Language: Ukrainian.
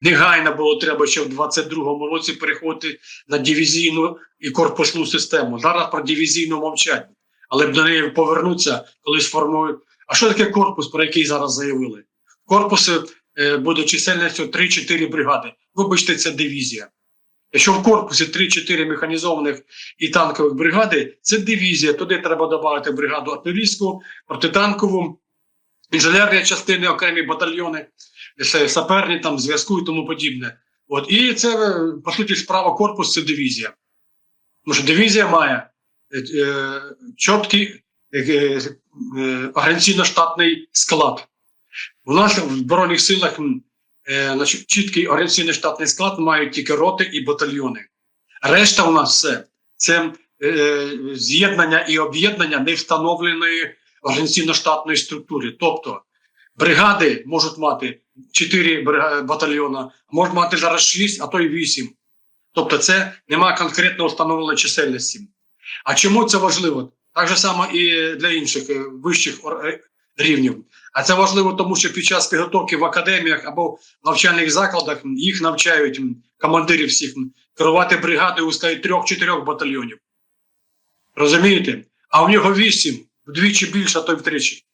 Негайно було треба ще в 22-му році переходити на дивізійну і корпусну систему. Зараз про дивізійну мовчать, але до неї повернуться, коли сформують. А що таке корпус, про який зараз заявили? Корпуси е, буде чисельністю 3-4 бригади. Вибачте, це дивізія. Якщо в корпусі 3-4 механізованих і танкових бригади, це дивізія. Туди треба додати бригаду артилерійську, протитанкову, інженерні частини, окремі батальйони, саперні там зв'язку і тому подібне. От і це е, по суті справа корпус це дивізія. Тому що дивізія має е, е, чіткий е, е, організаційно-штатний склад. У нас в Збройних силах е, чіткий організаційний штатний склад мають тільки роти і батальйони. Решта у нас все це е, з'єднання і об'єднання не встановленої організаційно-штатної структури. Тобто бригади можуть мати 4 брига- батальйона, можуть мати зараз 6, а то й 8. Тобто, це немає конкретно встановленої чисельності. А чому це важливо? Так же само і для інших е, вищих е, рівнів. А це важливо, тому що під час підготовки в академіях або в навчальних закладах їх навчають командирів всіх керувати бригадою у складі трьох-чотирьох батальйонів. Розумієте? А у нього вісім, вдвічі більше, а то й втричі.